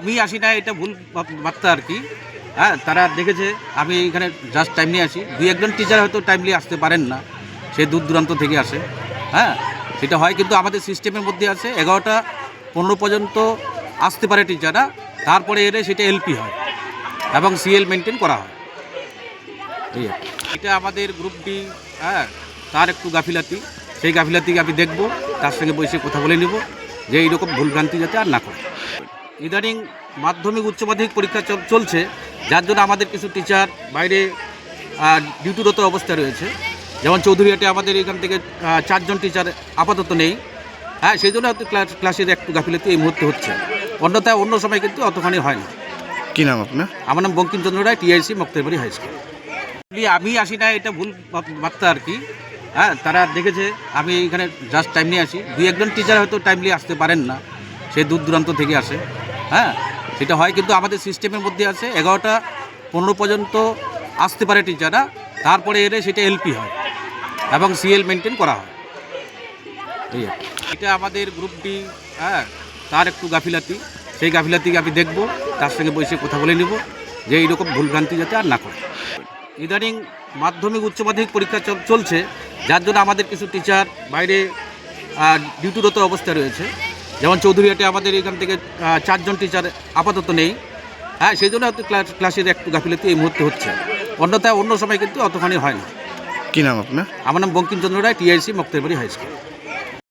আমি আসি না এটা ভুল বার্তা আর কি। হ্যাঁ তারা দেখেছে, আমি এখানে জাস্ট টাইম নিয়ে আসি। দুই একজন টিচার হয়তো টাইমলি আসতে পারেন না, সে দূর দূরান্ত থেকে আসে। হ্যাঁ সেটা হয় কিন্তু আমাদের সিস্টেমের মধ্যে আছে, এগারোটা পনেরো পর্যন্ত আসতে পারে টিচাররা তারপরে এলে সেটা এলপি হয় এবং সিএল মেনটেন করা হয়। এই আর কি। এটা আমাদের গ্রুপ ডি হ্যাঁ তার একটু গাফিলাতি। সেই গাফিলাতিকে আমি দেখব, তার সঙ্গে বসে কথা বলে নিব, যে এইরকম ভুলভ্রান্তি যাতে আর না করে। ইদানিং মাধ্যমিক উচ্চ মাধ্যমিক পরীক্ষা চল- চলছে। যার জন্য আমাদের কিছু টিচার বাইরে ডিউটিরত অবস্থায় রয়েছে। যেমন চৌধুরীহাটে আমাদের এখান থেকে চারজন টিচার আপাতত নেই। হ্যাঁ সেই জন্য হয়তো ক্লাস ক্লাসের একটু গাফিলতি এই মুহূর্তে হচ্ছে। অন্যথায় অন্য সময় কিন্তু অতখানি হয় না। কি নাম আপনার? আমার নাম Bankimchandra Roy TIC Moktobari high school আমি আসি না এটা ভুল বার্তা আর কি। হ্যাঁ তারা দেখেছে আমি এখানে জাস্ট টাইম নিয়ে আসি। দুই একজন টিচার হয়তো টাইমলি আসতে পারেন না। সে দূর দূরান্ত থেকে আসে। হ্যাঁ সেটা হয় কিন্তু আমাদের সিস্টেমের মধ্যে আছে। এগারোটা পনেরো পর্যন্ত আসতে পারে টিচাররা তারপরে এলে সেটা এলপি হয় এবং সিএল মেনটেন করা হয়। এটা আমাদের গ্রুপ ডি হ্যাঁ তার একটু গাফিলাতি। সেই গাফিলাতিকে আমি দেখব, তার সঙ্গে বসে কথা বলে নিব যে এইরকম ভুলভ্রান্তি যাতে আর না করে। ইদানিং মাধ্যমিক, উচ্চ মাধ্যমিক পরীক্ষা চল- চলছে, যার জন্য আমাদের কিছু টিচার বাইরে ডিউটিরত অবস্থায় রয়েছে। যেমন চৌধুরীহাটে আমাদের এখান থেকে চারজন টিচার আপাতত নেই। হ্যাঁ সেই জন্য ক্লাসের একটু গাফিলতি এই মুহূর্তে হচ্ছে। অন্যথায় অন্য সময় কিন্তু অতখানি হয় না। কী নাম আপনার? আমার নাম Bankimchandra Roy TIC Moktobari high school